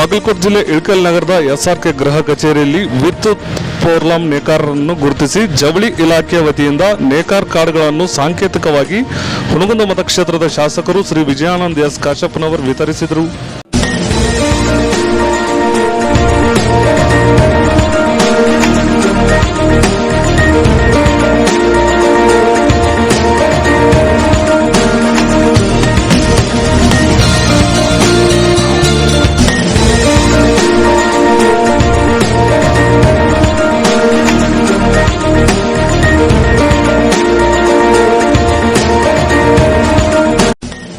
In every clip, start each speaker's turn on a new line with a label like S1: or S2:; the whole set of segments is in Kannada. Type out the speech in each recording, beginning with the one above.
S1: ಬಾಗಲಕೋಟೆ ಜಿಲ್ಲೆ ಇಳಕಲ್ ನಗರದ ಎಸ್ಆರ್ಕೆ ಗೃಹ ಕಚೇರಿಯಲ್ಲಿ ವಿದ್ಯುತ್ ಪೋರ್ಲಾಂ ನೇಕಾರರನ್ನು ಗುರುತಿಸಿ ಜವಳಿ ಇಲಾಖೆಯ ವತಿಯಿಂದ ನೇಕಾರ್ ಕಾರ್ಡ್ಗಳನ್ನು ಸಾಂಕೇತಿಕವಾಗಿ ಹುಣಗುಂದ ಮತಕ್ಷೇತ್ರದ ಶಾಸಕರು ಶ್ರೀ ವಿಜಯಾನಂದ್ ಎಸ್ ಕಾಶಪ್ಪನವರು ವಿತರಿಸಿದರು.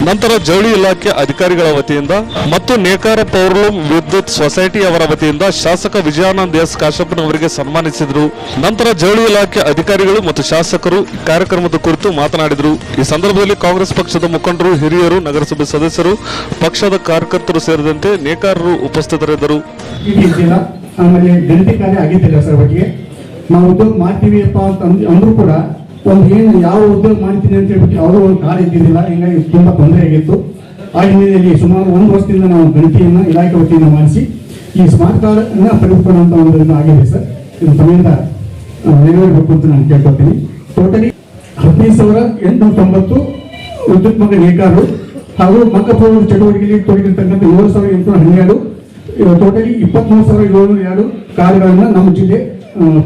S1: ನಂತರ ಜವಳಿ ಇಲಾಖೆ ಅಧಿಕಾರಿಗಳ ವತಿಯಿಂದ ಮತ್ತು ನೇಕಾರ ಪೌರ್ಲೂಮ್ ವಿದ್ಯುತ್ ಸೊಸೈಟಿ ಅವರ ವತಿಯಿಂದ ಶಾಸಕ ವಿಜಯಾನಂದ ಎಸ್ ಕಾಶಪ್ಪನವರಿಗೆ ಸನ್ಮಾನಿಸಿದರು. ನಂತರ ಜವಳಿ ಇಲಾಖೆ ಅಧಿಕಾರಿಗಳು ಮತ್ತು ಶಾಸಕರು ಕಾರ್ಯಕ್ರಮದ ಕುರಿತು ಮಾತನಾಡಿದರು. ಈ ಸಂದರ್ಭದಲ್ಲಿ ಕಾಂಗ್ರೆಸ್ ಪಕ್ಷದ ಮುಖಂಡರು, ಹಿರಿಯರು, ನಗರಸಭೆ ಸದಸ್ಯರು, ಪಕ್ಷದ ಕಾರ್ಯಕರ್ತರು ಸೇರಿದಂತೆ ನೇಕಾರರು ಉಪಸ್ಥಿತರಿದ್ದರು.
S2: ಆಮೇಲೆ ಜಂಟಿ ಕಾರ್ಯ ಆಗಿದ್ದಿಲ್ಲ ಸರ್ ಬಗ್ಗೆ ನಾವು ಮಾಡ್ತೀವಿಯಪ್ಪ ಅಂತ ಅಂದ್- ಅಂದ್ರೂ ಕೂಡ ಒಂದು ಏನು ಯಾವ ಉದ್ಯೋಗ ಮಾಡ್ತೀನಿ ಅಂತ ಹೇಳ್ಬಿಟ್ಟು ಯಾವುದೋ ಒಂದು ಕಾರ್ಯ ಇದ್ದಿದ್ದಿಲ್ಲ, ಹಿಂಗಾಗಿ ತುಂಬಾ ತೊಂದರೆ ಆಗಿತ್ತು. ಆ ಹಿನ್ನೆಲೆಯಲ್ಲಿ ಸುಮಾರು ಒಂದು ವರ್ಷದಿಂದ ನಾವು ಗಣತಿಯನ್ನ ಇಲಾಖೆ ವತಿಯಿಂದ ಮಾಡಿಸಿ, ಈ ಸ್ಮಾರ್ಟ್ ಕಾರ್ಡ್ ಅನ್ನ ಪಡೆದುಕೊಳ್ಳುವಂತ ಒಂದು ಆಗಿದೆ ಸರ್. ಇದು ತಮ್ಮಿಂದ ನೆರವೇರಬೇಕು ಅಂತ ನಾನು ಕೇಳ್ಕೊತೀನಿ ಟೋಟಲಿ ಹದಿನೈದು ಸಾವಿರ ಎಂಟುನೂರ ತೊಂಬತ್ತು ವಿದ್ಯುತ್ ಮಗ ನೇಕಾರರು ಹಾಗೂ ಮಕ್ಕಪೂರ್ವ ಚಟುವಟಿಕೆಯಲ್ಲಿ ತೊಡಗಿರ್ತಕ್ಕಂಥ ಏಳು ಸಾವಿರದ ಎಂಟುನೂರ ಹನ್ನೆರಡು ಟೋಟಲಿ ಇಪ್ಪತ್ಮೂರು ಸಾವಿರದ ಏಳ್ನೂರ ಎರಡು ಕಾರ್ಯಗಳನ್ನು ನಮ್ಮ ಜಿಲ್ಲೆ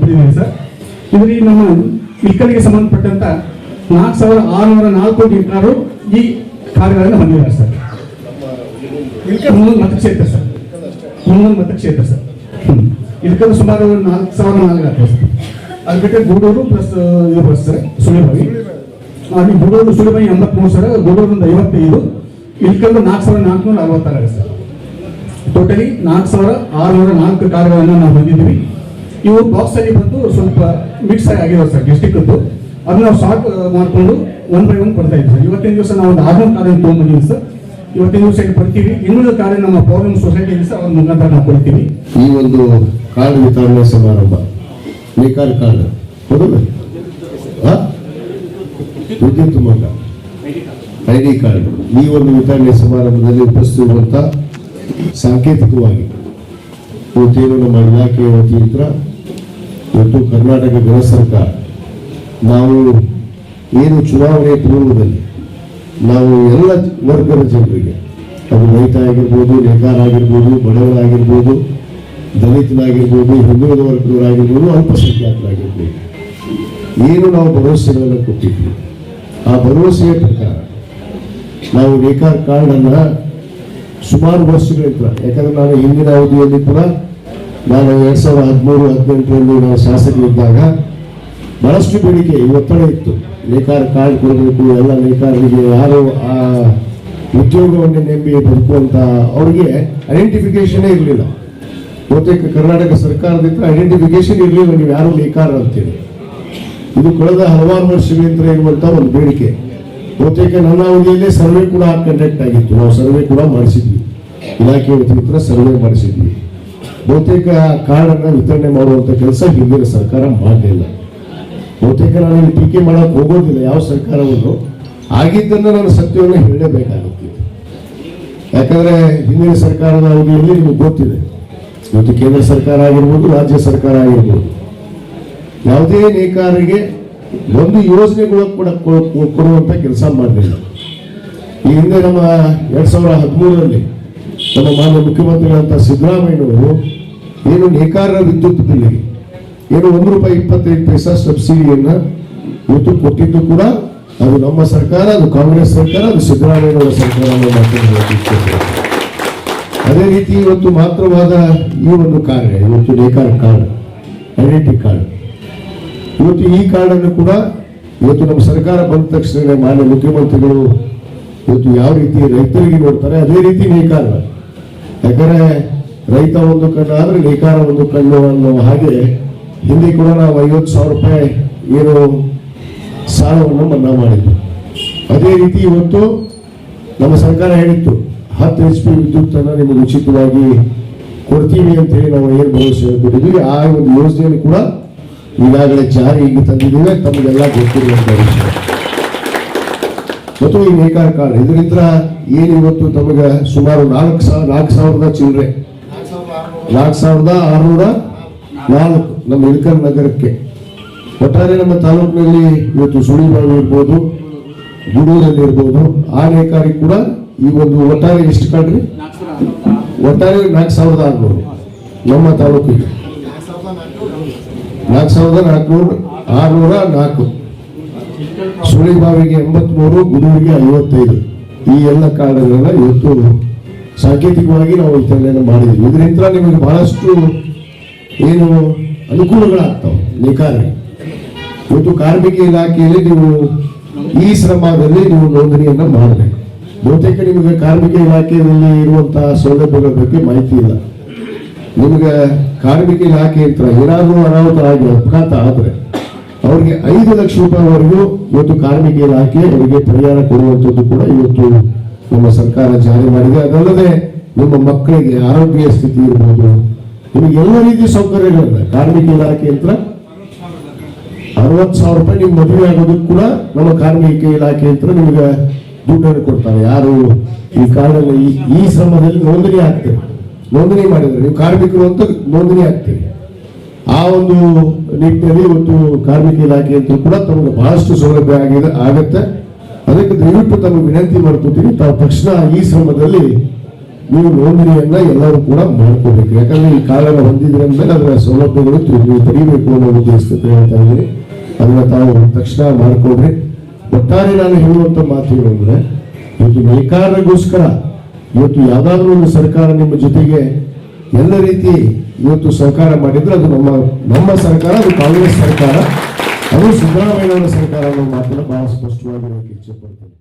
S2: ಪಡೆದಿದೆ ಸರ್. ಇದರಲ್ಲಿ ನಮ್ಮ ಇಲ್ಕಲ್ಗೆ ಸಂಬಂಧಪಟ್ಟಂತ ನಾಲ್ಕು ಸಾವಿರದ ಆರುನೂರ ನಾಲ್ಕು ಜನರು ಈ ಕಾರ್ಯಗಳನ್ನು ಹೊಂದಿದ್ದಾರೆ ಸರ್ ಮುಂದೊಂದು ಮತಕ್ಷೇತ್ರ ಸರ್. ಮುಂದೊಂದು ಮತಕ್ಷೇತ್ರ ಸರ್. ಇದಕ್ಕೆ ಸುಮಾರು ನಾಲ್ಕು ಸಾವಿರ ನಾಲ್ಕು ಆಗ್ತದೆ ಸರ್. ಅದು ಬಿಟ್ಟರೆ ಗೂಡೂರು ಪ್ಲಸ್ ಇದು ಸರ್ ಸುಳಿಬಾವಿ ಅಲ್ಲಿ ಗೂಡೂರು ಸುಳಿಬಾಯಿ ಎಂಬತ್ಮೂರು ಸಾವಿರ ಗೂಡೂರಿಂದ ಐವತ್ತೈದು. ಇಲ್ಕಲ್ಲು ನಾಲ್ಕು ಸಾವಿರದ ನಾಲ್ಕುನೂರ ಅರವತ್ತಾರು ಸರ್. ಟೋಟಲಿ ನಾಲ್ಕು ಸಾವಿರ ಆರುನೂರ ನಾಲ್ಕು ಕಾರ್ಯಗಳನ್ನು ನಾವು ಹೊಂದಿದ್ದೀವಿ. ಇವು ಬಾಕ್ಸ್ ಅಲ್ಲಿ ಬಂದು ಸ್ವಲ್ಪ ಮಿಕ್ಸ್ ಆಗಿ ಆಗಿರೋ ಸರ್ ಡಿಸ್ಟಿಕ್ ಅದನ್ನ ನಾವು ಸ್ಟಾಕ್ ಮಾಡಿಕೊಂಡು ಒನ್ ಬೈ ಒನ್ ಕೊಡ್ತಾ ಇದ್ದೀವಿ ಸರ್. ಇವತ್ತಿನ ದಿವಸ ನಾವು ಒಂದು ಆರ್ನೂರು ಕಾರ್ಯ ತೊಗೊಂಡ್ಬಂದಿದ್ದೀವಿ ಸರ್. ಇವತ್ತಿನ ದಿವಸ ಇಲ್ಲಿ ಬರ್ತೀವಿ. ಇನ್ನೊಂದು ಕಾರ್ಯ ನಮ್ಮ ಪ್ರಾಬ್ಲಮ್ ಸೊಸೈಟಿಯಲ್ಲಿ ಸರ್ ಅವ್ರ ಮುಖಾಂತರ ನಾವು ಕೊಡ್ತೀವಿ.
S3: ಈ ಒಂದು ಕಾರ್ಡ್ ವಿತರಣೆ ಸಮಾರಂಭ ಮೇಕಾರ್ ಕಾರ್ಡ್ ಹೌದಲ್ಲ? ವಿದ್ಯುತ್ ಮಗ ಐ ಡಿ ಕಾರ್ಡ್, ಈ ಒಂದು ವಿತರಣೆ ಸಮಾರಂಭದಲ್ಲಿ ಉಪಸ್ಥಿತಿರುವಂತ ಸಾಂಕೇತಿಕವಾಗಿ, ಇವತ್ತೇನು ನಮ್ಮ ಇಲಾಖೆಯ ವತಿಯಿಂದ ಇವತ್ತು ಕರ್ನಾಟಕ ಗೃಹ ಸರ್ಕಾರ, ನಾವು ಏನು ಚುನಾವಣೆ ಪೂರ್ವದಲ್ಲಿ ನಾವು ಎಲ್ಲ ವರ್ಗದ ಜನರಿಗೆ, ಅದು ರೈತ ಆಗಿರ್ಬೋದು, ನೇಕಾರ ಆಗಿರ್ಬೋದು ಬಡವರಾಗಿರ್ಬೋದು ದಲಿತನಾಗಿರ್ಬೋದು, ಹಿಂದುಳಿದ ವರ್ಗದವರಾಗಿರ್ಬೋದು ಅಲ್ಪಸಂಖ್ಯಾತರಾಗಿರ್ಬೋದು ಏನು ನಾವು ಭರವಸೆಗಳನ್ನು ಕೊಟ್ಟಿದ್ವಿ. ಆ ಭರವಸೆಯ ಪ್ರಕಾರ ನಾವು ರೇಖಾ ಕಾರ್ಡನ್ನು ಸುಮಾರು ವರ್ಷಗಳಿಂದ, ಯಾಕಂದ್ರೆ ನಾನು ಹಿಂದಿನ ಅವಧಿಯಲ್ಲಿ ಕೂಡ ನಾನು ಎರಡ್ ಸಾವಿರದ ಹದಿಮೂರು, ಹದಿನೆಂಟರಲ್ಲಿ ನಾನು ಶಾಸಕರಿದ್ದಾಗ ಬಹಳಷ್ಟು ಬೇಡಿಕೆ ಒತ್ತಡ ಇತ್ತು. ನೇಕಾರ ಕಾರ್ಡ್ ಕೊಡಬೇಕು, ಎಲ್ಲ ನೇಕಾರರಿಗೆ ಯಾರು ಆ ಉದ್ಯೋಗವನ್ನು ನಂಬಿ ಬದುಕುವಂತ ಅವರಿಗೆ ಐಡೆಂಟಿಫಿಕೇಶನ್ ಇರಲಿಲ್ಲ. ಬಹುತೇಕ ಕರ್ನಾಟಕ ಸರ್ಕಾರದಿಂದ ಐಡೆಂಟಿಫಿಕೇಶನ್ ಇರಲಿಲ್ಲ, ನೀವು ಯಾರು ನೇಕಾರ ಅಂತೇಳಿ ಇದು ಕಳೆದ ಹಲವಾರು ವರ್ಷಗಳಿಂದ ಇರುವಂಥ ಒಂದು ಬೇಡಿಕೆ. ಬಹುತೇಕ ನನ್ನ ಅವಧಿಯಲ್ಲೇ ಸರ್ವೆ ಕೂಡ ಕಂಡಕ್ಟ್ ಆಗಿತ್ತು. ನಾವು ಸರ್ವೆ ಕೂಡ ಮಾಡಿಸಿದ್ವಿ. ಇಲಾಖೆ ವತಿಯಿಂದ ಸರ್ವೆ ಮಾಡಿಸಿದ್ವಿ. ಬಹುತೇಕ ಕಾರ್ಡ್ ಅನ್ನ ವಿತರಣೆ ಮಾಡುವಂತ ಕೆಲಸ ಹಿಂದಿನ ಸರ್ಕಾರ ಮಾಡಲಿಲ್ಲ ಬಹುತೇಕ ನಾನು ಟೀಕೆ ಮಾಡಕ್ ಹೋಗೋದಿಲ್ಲ ಯಾವ ಸರ್ಕಾರವನ್ನು. ಆಗಿದ್ದನ್ನು ನಾನು ಸತ್ಯವನ್ನು ಹೇಳಲೇಬೇಕಾಗುತ್ತೆ ಯಾಕಂದ್ರೆ ಹಿಂದಿನ ಸರ್ಕಾರದ ಅವಧಿಯಲ್ಲಿ ನಿಮಗೆ ಗೊತ್ತಿದೆ. ಇವತ್ತು ಕೇಂದ್ರ ಸರ್ಕಾರ ಆಗಿರ್ಬೋದು, ರಾಜ್ಯ ಸರ್ಕಾರ ಆಗಿರ್ಬೋದು. ಯಾವುದೇ ನೇಕಾರರಿಗೆ ಒಂದು ಯೋಜನೆಗಳು ಕೂಡ ಕೊಡುವಂತ ಕೆಲಸ ಮಾಡಲಿಲ್ಲ. ಈ ಹಿಂದೆ ನಮ್ಮ ಎರಡ್ ಸಾವಿರದ ಹದಿಮೂರರಲ್ಲಿ ನಮ್ಮ ಮಾನ್ಯ ಮುಖ್ಯಮಂತ್ರಿಗಳಂತ ಸಿದ್ದರಾಮಯ್ಯನವರು ಏನು ನೇಕಾರ ವಿದ್ಯುತ್ ಬಿಲ್ಲಿಗೆ ಏನು ಒಂದು ರೂಪಾಯಿ ಇಪ್ಪತ್ತೈದು ಪೈಸಾ ಸಬ್ಸಿಡಿಯನ್ನ ಇವತ್ತು ಕೊಟ್ಟಿದ್ದು ಕೂಡ ಅದು ನಮ್ಮ ಸರ್ಕಾರ, ಅದು ಕಾಂಗ್ರೆಸ್ ಸರ್ಕಾರ, ಅದು ಸಿದ್ದರಾಮಯ್ಯನವರ ಸರ್ಕಾರ ಅದೇ ರೀತಿ ಇವತ್ತು ಮಾತ್ರವಾದ ಈ ಒಂದು ಕಾರ್ಯ, ಇವತ್ತು ನೇಕಾರ ಕಾರ್ಡ್, ಐಡೆಂಟಿ ಕಾರ್ಡ್. ಇವತ್ತು ಈ ಕಾರ್ಡನ್ನು ಕೂಡ ಇವತ್ತು ನಮ್ಮ ಸರ್ಕಾರ ಬಂದ ತಕ್ಷಣ ಮಾನ್ಯ ಮುಖ್ಯಮಂತ್ರಿಗಳು ಇವತ್ತು ಯಾವ ರೀತಿ ರೈತರಿಗೆ ನೋಡ್ತಾರೆ, ಅದೇ ರೀತಿ ನೇಕಾರ. ಯಾಕಂದ್ರೆ ರೈತ ಒಂದು ಕಣ್ಣು ಆದ್ರೆ ನೇಕಾರ ಒಂದು ಕಣ್ಣು ಅನ್ನೋ ಹಾಗೆ ಹಿಂದೆ ಕೂಡ ನಾವು ಐವತ್ತು ಸಾವಿರ ರೂಪಾಯಿ ಏನು ಸಾಲವನ್ನು ಮನ್ನಾ ಮಾಡಿದ್ವಿ. ಅದೇ ರೀತಿ ಇವತ್ತು ನಮ್ಮ ಸರ್ಕಾರ ಹೇಳಿತ್ತು, ಹತ್ತು ಎಚ್ ಪಿ ವಿದ್ಯುತ್ ಅನ್ನ ನಿಮಗೆ ಉಚಿತವಾಗಿ ಕೊಡ್ತೀವಿ ಅಂತ ಹೇಳಿ ನಾವು ಏನು ಭರವಸೆ ಕೊಟ್ಟಿದ್ದೀವಿ ಆ ಒಂದು ಯೋಜನೆಯನ್ನು ಕೂಡ ಈಗಾಗಲೇ ಜಾರಿಗೆ ತಂದಿದ್ದೇವೆ. ತಮಗೆಲ್ಲ ಗೊತ್ತಿರುವಂತ ವಿಷಯ. ಮತ್ತು ಈ ನೇಕಾರ ಕಾರ್ಡ್ ಇದರಿಂದ ಏನು ಇವತ್ತು ತಮಗೆ ಸುಮಾರು ನಾಲ್ಕು ಸಾವಿರ ನಾಲ್ಕು ಸಾವಿರದ ಚಿಲ್ಲರೆ ನಾಲ್ಕು ಸಾವಿರದ ಆರುನೂರ ನಾಲ್ಕು ನಮ್ಮ ಇಳಕರ್ ನಗರಕ್ಕೆ. ಒಟ್ಟಾರೆ ನಮ್ಮ ತಾಲೂಕಿನಲ್ಲಿ ಇವತ್ತು ಸುಳಿಬಾಳು ಇರ್ಬೋದು, ಗುಡೂರಲ್ಲಿ ಇರ್ಬೋದು. ಆ ನೇಕಾರಿ ಕೂಡ ಈ ಒಂದು ಒಟ್ಟಾರೆ ಎಷ್ಟು ಕಡ್ರಿ ಒಟ್ಟಾರೆ ನಾಲ್ಕು ಸಾವಿರದ ಆರುನೂರು ನಮ್ಮ ತಾಲೂಕಿಗೆ. ನಾಲ್ಕು ಸಾವಿರದ ನಾಲ್ಕುನೂರು ಆರುನೂರ ನಾಲ್ಕು. ಸುಳಿಬಾವಿಗೆ ಎಂಬತ್ಮೂರು ಗುಡೂರಿಗೆ ಐವತ್ತೈದು. ಈ ಎಲ್ಲ ಕಾರಣಗಳನ್ನ ಇವತ್ತು ಸಾಂಕೇತಿಕವಾಗಿ ನಾವು ವಿತರಣೆಯನ್ನು ಮಾಡಿದ್ವಿ. ಇದರಿಂದ ನಿಮಗೆ ಬಹಳಷ್ಟು ಏನು ಅನುಕೂಲಗಳಾಗ್ತಾವೆ. ನಿಖಾರ ಇವತ್ತು ಕಾರ್ಮಿಕ ಇಲಾಖೆಯಲ್ಲಿ ನೀವು ಈ ಶ್ರಮದಲ್ಲಿ ನೀವು ನೋಂದಣಿಯನ್ನ ಮಾಡಬೇಕು. ಬಹುತೇಕ ನಿಮಗೆ ಕಾರ್ಮಿಕ ಇಲಾಖೆಯಲ್ಲಿ ಇರುವಂತಹ ಸೌಲಭ್ಯಗಳ ಬಗ್ಗೆ ಮಾಹಿತಿ ಇಲ್ಲ. ನಿಮಗೆ ಕಾರ್ಮಿಕ ಇಲಾಖೆ ಹತ್ರ ಏನಾದರೂ ಅನಾಹುತ ಆಗಿ ಅಪಘಾತ ಆದ್ರೆ ಅವರಿಗೆ ಐದು ಲಕ್ಷ ರೂಪಾಯಿವರೆಗೂ ಇವತ್ತು ಕಾರ್ಮಿಕ ಇಲಾಖೆ ಅವರಿಗೆ ಪರಿಹಾರ ಕೊಡುವಂಥದ್ದು ಕೂಡ ಇವತ್ತು ನಮ್ಮ ಸರ್ಕಾರ ಜಾರಿ ಮಾಡಿದೆ. ಅದಲ್ಲದೆ ನಿಮ್ಮ ಮಕ್ಕಳಿಗೆ ಆರೋಗ್ಯ ಸ್ಥಿತಿ ಇರ್ಬೋದು. ನಿಮಗೆ ಎಲ್ಲ ರೀತಿಯ ಸೌಕರ್ಯಗಳಿದೆ ಕಾರ್ಮಿಕ ಇಲಾಖೆ ಅಂತ ಅರವತ್ತು ಸಾವಿರ ರೂಪಾಯಿ ನಿಮ್ಗೆ ಮದುವೆ ಆಗೋದಕ್ಕೆ ಕೂಡ ನಮ್ಮ ಕಾರ್ಮಿಕ ಇಲಾಖೆ ಅಂತ ನಿಮಗೆ ದುಡ್ಡನ್ನು ಕೊಡ್ತಾರೆ. ಯಾರು ಈ ಕಾಲದಲ್ಲಿ ಈ ಶ್ರಮದಲ್ಲಿ ನೋಂದಣಿ ಆಗ್ತೇವೆ ನೋಂದಣಿ ಮಾಡಿದ್ರೆ ನೀವು ಕಾರ್ಮಿಕರು ಅಂತ ನೋಂದಣಿ ಆಗ್ತೀರಿ ಆ ಒಂದು ನಿಟ್ಟಿನಲ್ಲಿ ಇವತ್ತು ಕಾರ್ಮಿಕ ಇಲಾಖೆ ಅಂತ ಕೂಡ ತಮಗೆ ಬಹಳಷ್ಟು ಸೌಲಭ್ಯ ಆಗಿದೆ, ಆಗತ್ತೆ. ಅದಕ್ಕೆ ದಯವಿಟ್ಟು ತಮಗೆ ವಿನಂತಿ ಮಾಡ್ಕೊತೀನಿ, ತಾವು ತಕ್ಷಣ ಈ ಶ್ರಮದಲ್ಲಿ ನೀವು ನೋಂದಣಿಯನ್ನ ಎಲ್ಲರೂ ಕೂಡ ಮಾಡ್ಕೋಬೇಕು. ಯಾಕಂದ್ರೆ ಈ ಕಾರಣ ಹೊಂದಿದ್ರೆ ಅಂದ್ಮೇಲೆ ಅದರ ಸೌಲಭ್ಯಗಳು ನೀವು ತೆರೀಬೇಕು ಅನ್ನೋ ಉದ್ದೇಶದಿಂದ ಹೇಳ್ತಾ ಇದ್ದೀನಿ. ಅದನ್ನ ತಾವು ತಕ್ಷಣ ಮಾಡ್ಕೊಡ್ರಿ ಒಟ್ಟಾರೆ ನಾನು ಹೇಳುವಂತ ಮಾತು ಏನು ಅಂದ್ರೆ ಇವತ್ತು ನೇಕಾರರಿಗೋಸ್ಕರ ಇವತ್ತು ಯಾವ್ದಾದ್ರು ಒಂದು ಸರ್ಕಾರ ನಿಮ್ಮ ಜೊತೆಗೆ ಎಲ್ಲ ರೀತಿ ಇವತ್ತು ಸರ್ಕಾರ ಮಾಡಿದ್ರೆ ಅದು ನಮ್ಮ ನಮ್ಮ ಸರ್ಕಾರ, ಅದು ಕಾಂಗ್ರೆಸ್ ಸರ್ಕಾರ. ಅದು ಸಿದ್ದರಾಮಯ್ಯನವರ ಸರ್ಕಾರ ಅನ್ನೋ ಮಾತನ್ನ ಬಹಳ ಸ್ಪಷ್ಟವಾಗಿ ಇಚ್ಛೆ ಪಡ್ತೀನಿ.